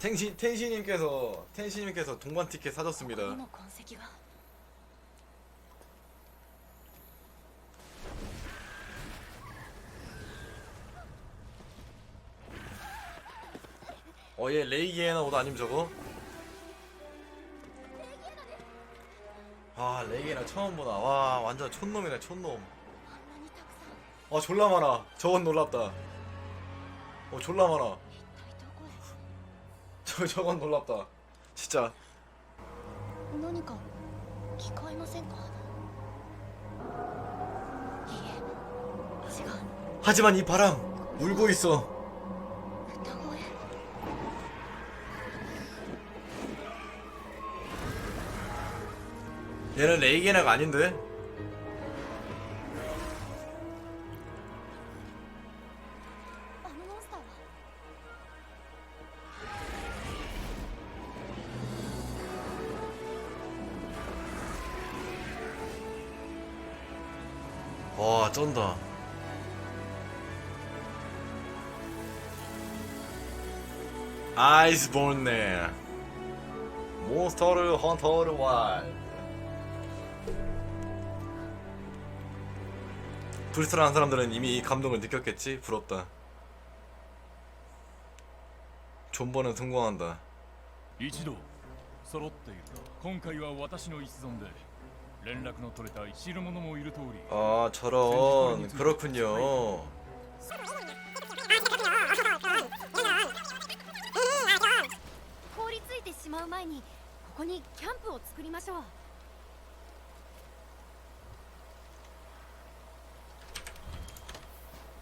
텐시 텐시님께서 텐시님께서 동반 티켓 사줬습니다. ここにも痕跡が 어얘 레이기에나 옷 아님 저거? 아 레이기에나 처음 보다. 와 완전 촌놈이네 촌놈. あんなにたくさん 아 졸라 많아. 저건 놀랍다. 어 졸라 많아. 一体どこへ 저 저건 놀랍다. 진짜 何か聞こえませんかいいえ違う 하지만 이 바람 울고 있어. 歌声 얘는 레이게나가 아닌데? 와 쩐다. 아이스본네 몬스터를 헌터를 와일드 불스를 한 사람들은 이미 이 감동을 느꼈겠지? 부럽다 존버는 성공한다 一同揃っている今回は私の一存で 아 저런 그렇군요 아,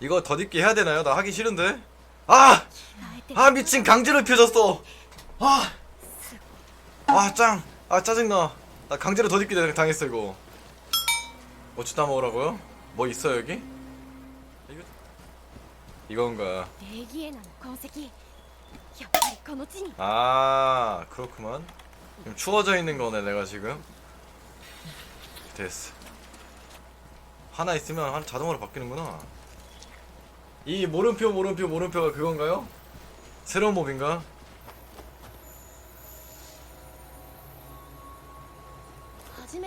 이거 더딥게 해야 되나요? 나 하기 싫은데. 아! 아 미친 강제로 펴졌어. 아! 아 짱. 아 짜증나. 나 강제로 도입기 당했어 이거 뭐 주다 먹으라고요? 뭐 있어 여기? 이건가 아 그렇구만 지금 추워져 있는 거네 내가 지금 됐어 하나 있으면 하나 자동으로 바뀌는구나 이 모름표 모름표 모름표가 그건가요? 새로운 몹인가?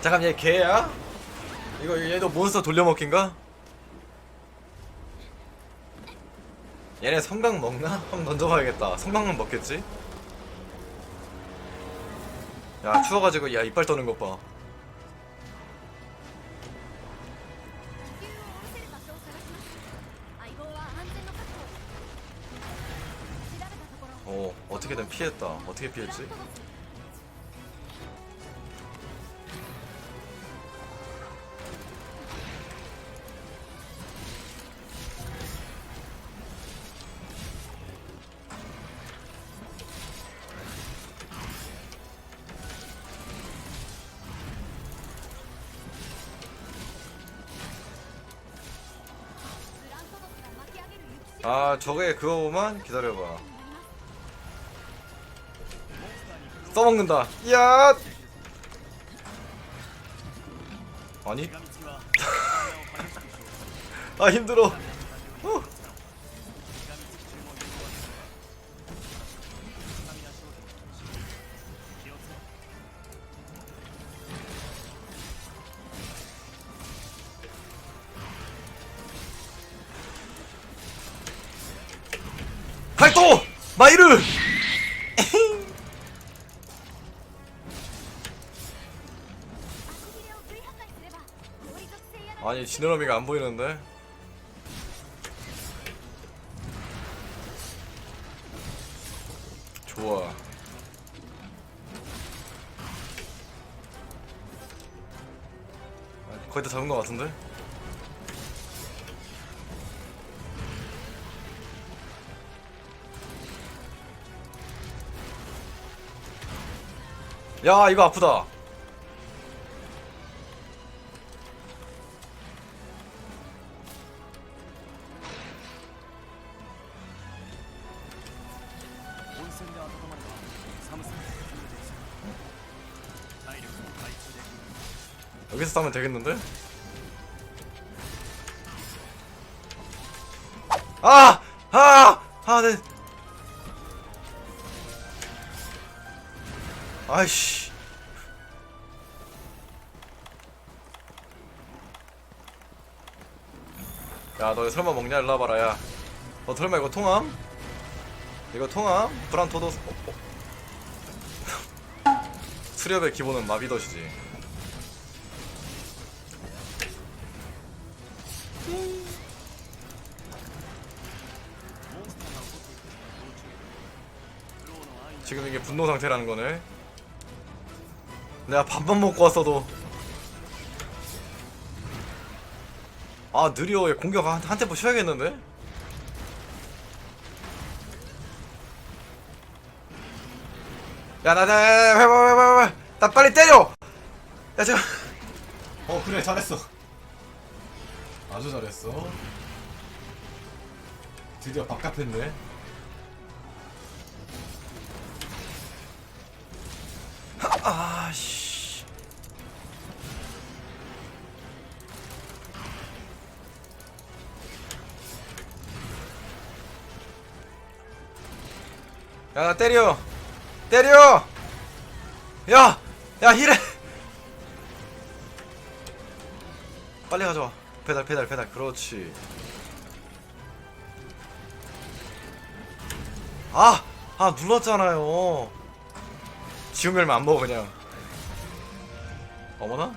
잠깐 얘 개야? 이거 얘도 몬스터 돌려먹긴가? 얘네 성강 먹나? 한번 던져봐야겠다 성강은 먹겠지? 야 추워가지고 야 이빨 떠는 것봐 오 어, 어떻게든 피했다 어떻게 피했지? 아 저게 그거구만. 기다려봐. 써먹는다. 야. 아니? 아 힘들어. 어. 마이를! 아니 지느러미가 안 보이는데? 좋아 거의 다 잡은거 같은데? 야 이거 아프다. 여기서 싸면 되겠는데? 아! 아! 아이씨. 야, 너 설마 먹냐? 일로 와봐라, 야. 너 설마 이거 통함? 이거 통함? 브란토도, 어, 어. 수렵의 기본은 마비덫이지. 지금 이게 분노 상태라는 거네. 내가 밥만 먹고 왔어도. 아 느려. 얘 공격 한, 한 템포 쉬어야겠는데? 야나나 해봐 해봐 해봐 나 빨리 때려! 야 제가 어 그래 잘했어. 아주 잘했어. 드디어 밥값 했네 아씨 야, 나 때려! 때려! 야! 야, 힐해! 빨리 가져와. 배달, 배달, 배달. 그렇지. 아! 아, 눌렀잖아요. 열면 안 먹어, 그냥. 어머나?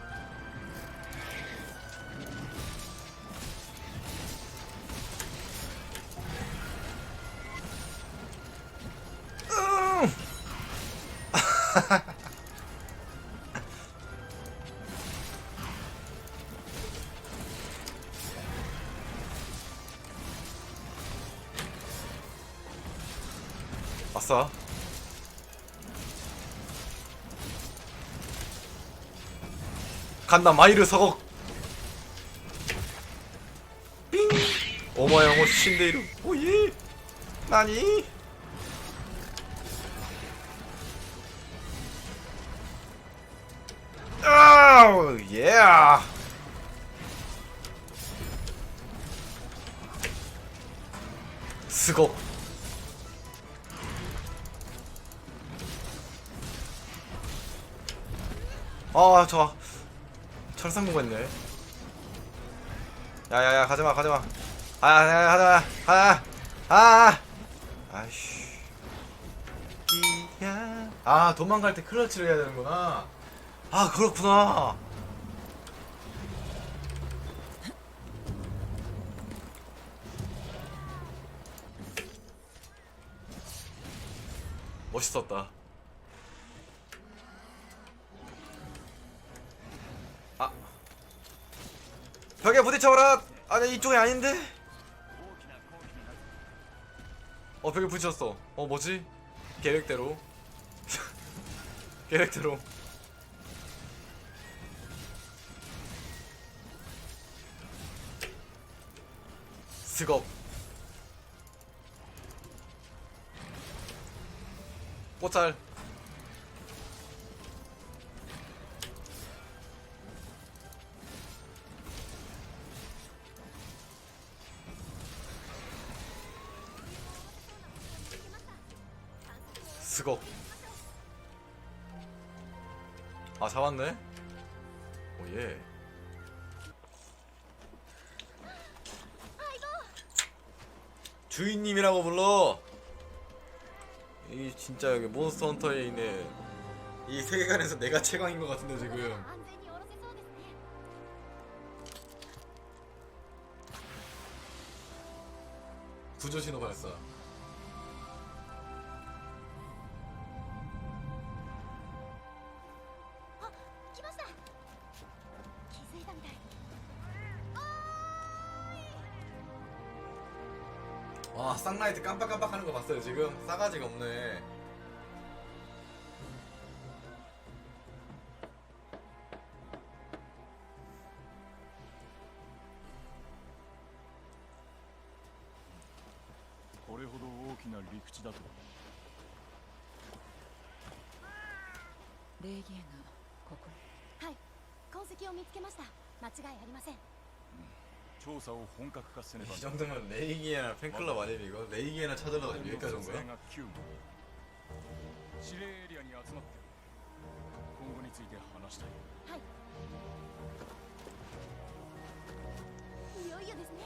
음! 아싸. 간다 마이르 서걱. 삥. 오마영호 신데이루. 오예. 나니? 아우 예. 스고. 아 좋아. 철상무가 있네. 야야야 가지마 가지마. 아야 가지마 아 아. 아이씨. 아 도망갈 때 클러치를 해야 되는구나. 아 그렇구나. 멋있었다. 벽에 부딪혀라. 아니 이쪽이 아닌데. 어 벽에 부딪혔어. 어 뭐지? 계획대로. 계획대로. 스겁 꽃알 거. 아 잡았네? 오예. 주인님이라고 불러. 이 진짜 여기 몬스터 헌터에 있는 이 세계관에서 내가 최강인 것 같은데 지금. 구조 신호 발사 라이트 깜빡깜빡 하는 거 봤어요지ーギエがはい痕跡を見つけました.ありませ、ん 이 정도면 레이기에나 팬클럽 아니면 이거? 레이기에나 찾으려고 지금 여기까지 온 女性 거야? が9名指令エリアに集まって今後について話したいはいいよいよですね